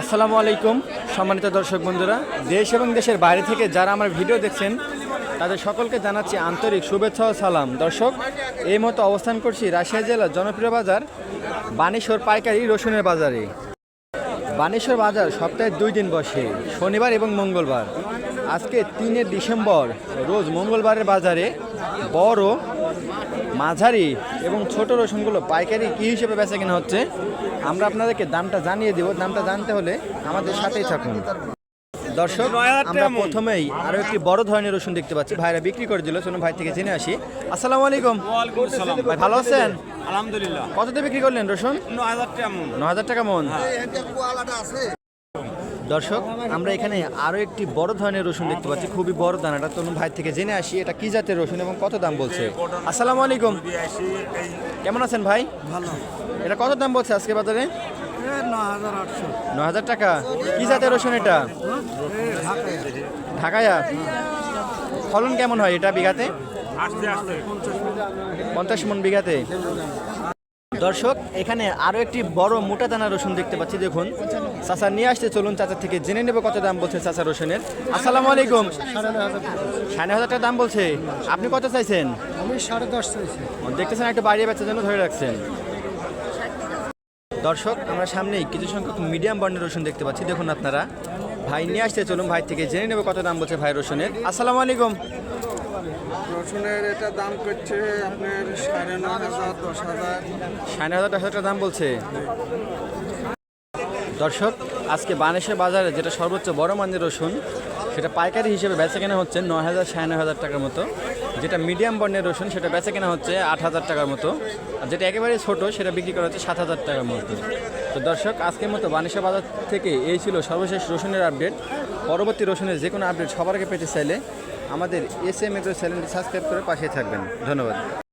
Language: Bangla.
আসসালামু আলাইকুম, সম্মানিত দর্শক বন্ধুরা। দেশ এবং দেশের বাইরে থেকে যারা আমার ভিডিও দেখছেন, তাদের সকলকে জানাচ্ছি আন্তরিক শুভেচ্ছা ও সালাম। দর্শক, এই মতো অবস্থান করছি রাশিয়া জেলার জনপ্রিয় বাজার, বানেশ্বর পাইকারি রসুনের বাজারে। বানেশ্বর বাজার সপ্তাহে দুই দিন বসে, শনিবার এবং মঙ্গলবার। আজকে তিনে ডিসেম্বর রোজ মঙ্গলবারের বাজারে বড় মাঝারি এবং ছোট রসুনগুলো পাইকারি কী হিসেবে বেচা কেনা হচ্ছে? আমরা আপনাদেরকে দামটা জানিয়ে দেব। দামটা জানতে হলে আমাদের সাথেই থাকুন। দর্শক আমরা প্রথমেই আরও একটি বড় ধরনের রসুন দেখতে পাচ্ছি। ভাইরা বিক্রি করে দিল চলুন ভাই থেকে জেনে আসি। আসসালামু আলাইকুম। ভাই ভালো আছেন? আলহামদুলিল্লাহ। কততে বিক্রি করলেন রসুন? ন হাজার টাকা মন ন হাজার টাকা মন দর্শক আমরা এখানে আরও একটি বড় ধরনের রসুন দেখতে পাচ্ছি। খুবই বড় দানাটা তরুণ ভাই থেকে জেনে আসি এটা কি জাতের রসুন এবং কত দাম বলছে? আসসালামু আলাইকুম। কেমন আছেন ভাই? ভালো। এটা কত দাম বলছে আজকে বাজারে? ন হাজার টাকা। কি জাতের রসুন এটা? ঢাকায়া। ফলন কেমন হয় এটা বিঘাতে? পঞ্চাশ মন বিঘাতে। দর্শক এখানে আরও একটি বড় মোটা দানা রসুন দেখতে পাচ্ছি দেখুন। চাচা নিয়ে আসতে চলুন চাচা থেকে জেনে নেব কত দাম বলছে চাচা রসুনের। আসসালামু আলাইকুম। সাড়ে হাজার টাকা দাম বলছে। আপনি কত চাইছেন? আমি সাড়ে দশ চাইছি। দেখতেছেন একটা বাড়িয়ে বেচার জন্য ধরে রাখছেন। দর্শক আমরা সামনেই কিছু সংখ্যক মিডিয়াম বর্ণের রসুন দেখতে পাচ্ছি দেখুন আপনারা। ভাই নিয়ে আসতে চলুন ভাই থেকে জেনে নেব কত দাম বলছে ভাই রসুনের। আসসালামু আলাইকুম। রসুনের এটা দাম করছে আপনার সাড়ে ন হাজার, দশ হাজার। সাড়ে হাজার, দশ হাজার দাম বলছে। দর্শক, আজকে বানেশ্বর বাজারে যেটা সর্বোচ্চ বড় মানের রসুন, সেটা পাইকারি হিসেবে বেচা কেনা হচ্ছে নয় হাজার, সাড়ে হাজার টাকার মতো। যেটা মিডিয়াম বর্ণের রসুন, সেটা বেচা কেনা হচ্ছে আট হাজার টাকার মতো। আর যেটা একেবারে ছোট, সেটা বিক্রি করা হচ্ছে সাত হাজার টাকার মতো। তো দর্শক, আজকের মতো বানেশ্বর বাজার থেকে এই ছিল সর্বশেষ রসুনের আপডেট। পরবর্তী রসুনের যে কোনো আপডেট সবার আগে পেতে চাইলে আমাদের এস এম এগ্রো চ্যানেলটি সাবস্ক্রাইব করে পাশে থাকবেন। ধন্যবাদ।